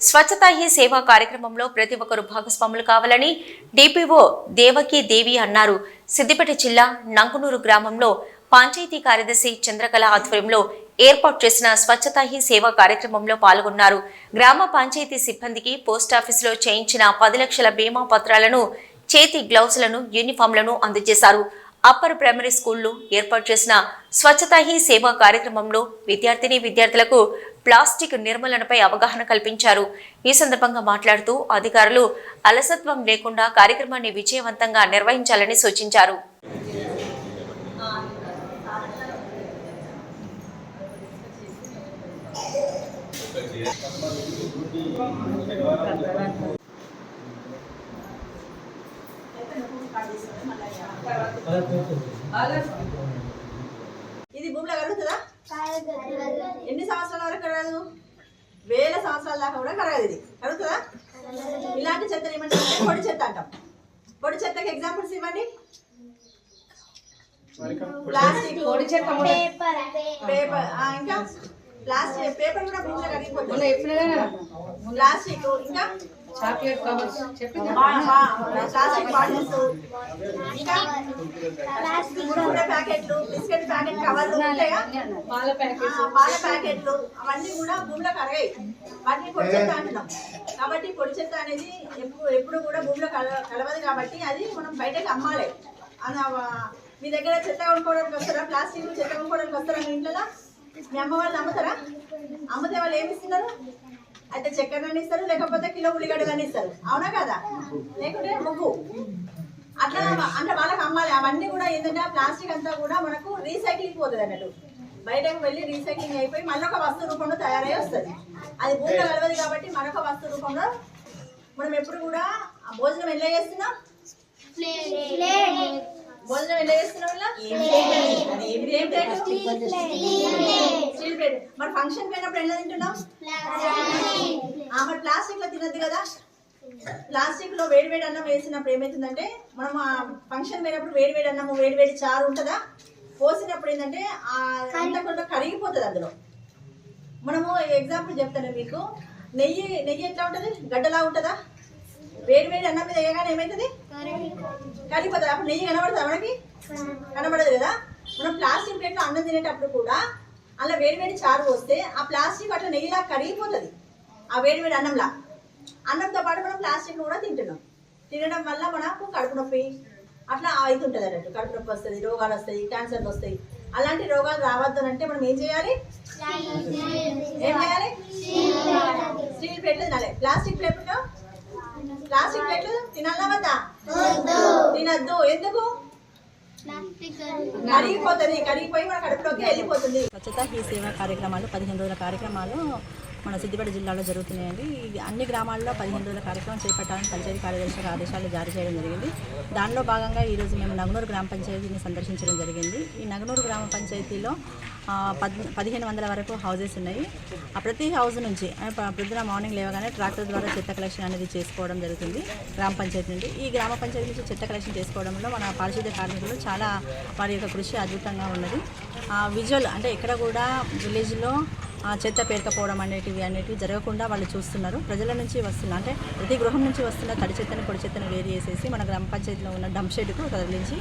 స్వచ్ఛత ఈ సేవా కార్యక్రమంలో ప్రతి ఒక్కరు భాగస్వాములు కావాలని డిపిఓ దేవకి దేవి అన్నారు. సిద్దిపేట జిల్లా నంకునూరు గ్రామంలో పంచాయతీ కార్యదర్శి చంద్రకళ ఆధ్వర్యంలో ఏర్పాటు చేసిన స్వచ్ఛత హీ సేవా కార్యక్రమంలో పాల్గొన్నారు. గ్రామ పంచాయతీ సిబ్బందికి పోస్టాఫీసులో చేయించిన పది లక్షల బీమా పత్రాలను చేతి గ్లౌజులను యూనిఫామ్లను అందజేశారు. అప్పర్ ప్రైమరీ స్కూల్లో ఏర్పాటు చేసిన స్వచ్ఛతా హీ సేవా కార్యక్రమంలో విద్యార్థిని విద్యార్థులకు ప్లాస్టిక్ నిర్మూలనపై అవగాహన కల్పించారు. ఈ సందర్భంగా మాట్లాడుతూ అధికారులు అలసత్వం లేకుండా కార్యక్రమాన్ని విజయవంతంగా నిర్వహించాలని సూచించారు. ఇది ఎన్ని సంవత్సరాల వరకు కరగదు? వేల సంవత్సరాల దాకా కూడా కరగదు ఇది. కరుగుతుందా? ఇలాంటి చెత్త ఏమంటారంటే పొడి చెత్త అంటాం. పొడి చెత్తకి ఎగ్జాంపుల్స్ ఇవ్వండి. ప్లాస్టిక్ పొడి చెత్త పేపర్ ఇంకా? ప్లాస్టిక్ పేపర్ కూడా ప్లాస్టిక్ ఇంకా? చాక్లెట్ కవర్స్ చెప్పింది ప్యాకెట్లు బిస్కెట్ ప్యాకెట్ కవర్లు ఉంటాయా? పాల ప్యాకెట్ ఆ, పాల ప్యాకెట్లు. అవన్నీ కూడా భూమిలో కరగాయి. వాటిని పొడి చెత్త అంటున్నాం. కాబట్టి పొడి చెత్త అనేది ఎప్పుడు ఎప్పుడు కూడా భూమిలో కల కలవదు కాబట్టి అది మనం బయటకు అమ్మాలి. అది ఆ, మీ దగ్గర చెత్త కొనుక్కోవడానికి వస్తారా? ప్లాస్టిక్ చెత్త కొనుక్కోవడానికి వస్తారా మీ ఇంట్లో? మీ అమ్మ వాళ్ళు అమ్ముతారా అమ్మితే వాళ్ళు ఏమి ఇస్తున్నారు? అయితే చక్కెర ఇస్తారు లేకపోతే కిలో ఉల్లిగడ్డలని ఇస్తారు అవునా కదా? లేకుంటే ముగ్గు. అట్లా అంటే వాళ్ళకి అమ్మాలి. అవన్నీ కూడా ఏంటంటే ప్లాస్టిక్ అంతా కూడా మనకు రీసైక్లింగ్ పోతుంది అన్నట్టు. బయటకు వెళ్ళి రీసైక్లింగ్ అయిపోయి మళ్ళొక వస్తు రూపంలో తయారై వస్తుంది. అది భూమిలో కలవదు కాబట్టి మరొక వస్తు రూపంలో మనం ఎప్పుడు కూడా భోజనం ఎలా చేస్తున్నాం? భోజనం ఎలా చేస్తున్నాం మరి ఫంక్షన్ పోయినప్పుడు ఎలా తింటున్నాం మరి ప్లాస్టిక్లో తినద్దు కదా. ప్లాస్టిక్లో వేడి వేడి అన్నం వేసినప్పుడు ఏమవుతుందంటే మనం ఆ ఫంక్షన్ పోయినప్పుడు వేడి వేడి అన్నము వేడి వేడి చారు ఉంటుందా? పోసినప్పుడు ఏంటంటే ఆ అంతా కొంచెం కరిగిపోతుంది అందులో. మనము ఎగ్జాంపుల్ చెప్తాను మీకు. నెయ్యి నెయ్యి ఎట్లా ఉంటుంది? గడ్డలా ఉంటుందా? వేడి వేడి అన్నం మీద వేయగానే ఏమవుతుంది కరిగిపోతుంది. అప్పుడు నెయ్యి కనబడుతుంది మనకి? కనబడదు కదా. మనం ప్లాస్టిక్ ప్లేట్లో అన్నం తినేటప్పుడు కూడా అలా వేడి వేడి చారు వస్తే ఆ ప్లాస్టిక్ అట్లా నెయ్యిలా కరిగిపోతుంది. ఆ వేడి వేడి అన్నంలా. అన్నంతో పాటు మనం ప్లాస్టిక్ కూడా తింటున్నాం. తినడం వల్ల మనకు కడుపు నొప్పి అట్లా అవుతుంటుంది అన్నట్టు. కడుపు నొప్పి వస్తుంది రోగాలు వస్తాయి క్యాన్సర్లు వస్తాయి. అలాంటి రోగాలు రావద్దు అంటే మనం ఏం చేయాలి? ఏం చేయాలి? స్టీల్ ప్లేట్లు తినాలి. ప్లాస్టిక్ ప్లేట్లు ప్లాస్టిక్ ప్లేట్లు తినాలా వద్దా. తినద్దు. ఎందుకు కరిగిపోతుంది కరిగిపోయి మన కడుపులోకి వెళ్ళిపోతుంది స్వచ్ఛత ఈ సేవా కార్యక్రమాలు పదిహేను రోజుల కార్యక్రమాలు మన సిద్దిపేట జిల్లాలో జరుగుతున్నాయండి. అన్ని గ్రామాల్లో పదిహేను రోజుల కార్యక్రమం చేపట్టాలని పంచాయతీ కార్యదర్శి ఆదేశాలు జారీ చేయడం జరిగింది. దానిలో భాగంగా ఈరోజు మేము నగనూరు గ్రామ పంచాయతీని సందర్శించడం జరిగింది. ఈ నగనూరు గ్రామ పంచాయతీలో పద్ పదిహేను వందల వరకు హౌజెస్ ఉన్నాయి. ఆ ప్రతి హౌస్ నుంచి పొద్దున ప్రొద్దున మార్నింగ్ లేవగానే ట్రాక్టర్ ద్వారా చెత్త కలెక్షన్ అనేది చేసుకోవడం జరుగుతుంది గ్రామ పంచాయతీ నుండి. ఈ గ్రామ పంచాయతీ నుంచి చెత్త కలెక్షన్ చేసుకోవడంలో మన పారిశుద్ధ్య కార్మికులు చాలా వారి యొక్క కృషి అద్భుతంగా ఉన్నది. విజువల్ అంటే ఎక్కడ కూడా విలేజ్లో చెత్త పేరుకపోవడం అనేటివి అనేటివి జరగకుండా వాళ్ళు చూస్తున్నారు. ప్రజల నుంచి వస్తున్న అంటే ప్రతి గృహం నుంచి వస్తున్న తడి చెత్తను పొడి చెత్తను వేరు చేసేసి మన గ్రామ పంచాయతీలో ఉన్న డంప్ షెడ్కు కదిలించి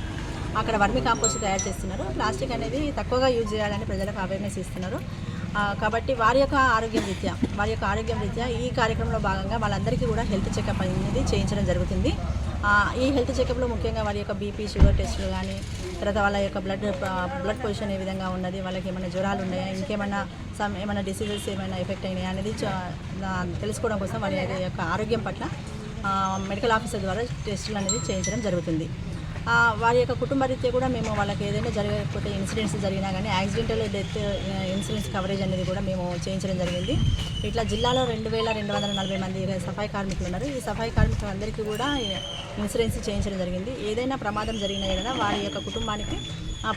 అక్కడ వర్మి కాంపోస్ట్ తయారు చేస్తున్నారు. ప్లాస్టిక్ అనేది తక్కువగా యూజ్ చేయాలని ప్రజలకు అవేర్నెస్ ఇస్తున్నారు. కాబట్టి వారి యొక్క ఆరోగ్యం రీత్యా వారి యొక్క ఆరోగ్యం రీత్యా ఈ కార్యక్రమంలో భాగంగా వాళ్ళందరికీ కూడా హెల్త్ చెకప్ అనేది చేయించడం జరుగుతుంది. ఈ హెల్త్ చెకప్లో ముఖ్యంగా వారి యొక్క బీపీ షుగర్ టెస్టులు కానీ తర్వాత వాళ్ళ యొక్క బ్లడ్ బ్లడ్ పొజిషన్ ఏ విధంగా ఉన్నది వాళ్ళకి ఏమైనా జ్వరాలు ఉన్నాయా ఇంకేమైనా సమ్ ఏమైనా డిసీజెస్ ఏమైనా ఎఫెక్ట్ అయినాయా అనేది తెలుసుకోవడం కోసం వారి యొక్క ఆరోగ్యం పట్ల మెడికల్ ఆఫీసర్ ద్వారా టెస్టులు అనేది చేయించడం జరుగుతుంది. వారి యొక్క కుటుంబ రీత్యా కూడా మేము వాళ్ళకి ఏదైనా జరగకపోతే ఇన్సిడెంట్స్ జరిగినా కానీ యాక్సిడెంటల్ డెత్ ఇన్సూరెన్స్ కవరేజ్ అనేది కూడా మేము చేయించడం జరిగింది. ఇట్లా జిల్లాలో రెండు వేల రెండు వందల నలభై మంది సఫాయి కార్మికులు ఉన్నారు. ఈ సఫాయి కార్మికులందరికీ కూడా ఇన్సూరెన్స్ చేయించడం జరిగింది. ఏదైనా ప్రమాదం జరిగిన ఏదైనా వారి యొక్క కుటుంబానికి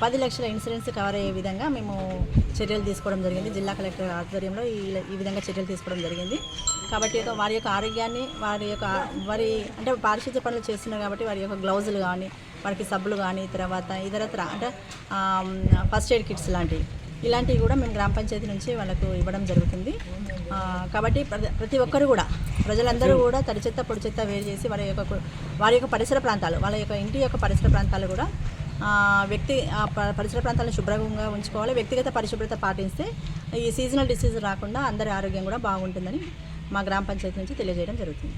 పది లక్షల ఇన్సూరెన్స్ కవర్ అయ్యే విధంగా మేము చర్యలు తీసుకోవడం జరిగింది. జిల్లా కలెక్టర్ ఆధ్వర్యంలో ఈ ఈ విధంగా చర్యలు తీసుకోవడం జరిగింది. కాబట్టి వారి యొక్క ఆరోగ్యాన్ని వారి యొక్క వారి అంటే పారిశుద్ధ్య పనులు చేస్తున్నారు కాబట్టి వారి యొక్క గ్లౌజులు కానీ వారికి సబ్బులు కానీ తర్వాత ఇతరత్ర అంటే ఫస్ట్ ఎయిడ్ కిట్స్ లాంటివి. ఇలాంటివి కూడా మేము గ్రామ పంచాయతీ నుంచి వాళ్ళకు ఇవ్వడం జరుగుతుంది. కాబట్టి ప్రతి ప్రతి ఒక్కరు కూడా ప్రజలందరూ కూడా తడి చెత్త పొడి చెత్త వేరు చేసి వారి యొక్క వారి యొక్క పరిసర ప్రాంతాలు వాళ్ళ యొక్క ఇంటి యొక్క పరిసర ప్రాంతాలు కూడా వ్యక్తి ఆ ప- పరిసర ప్రాంతాలను శుభ్రంగా ఉంచుకోవాలి. వ్యక్తిగత పరిశుభ్రత పాటిస్తే ఈ సీజనల్ డిసీజ్ రాకుండా అందరి ఆరోగ్యం కూడా బాగుంటుందని మా గ్రామ పంచాయతీ నుంచి తెలియజేయడం జరుగుతుంది.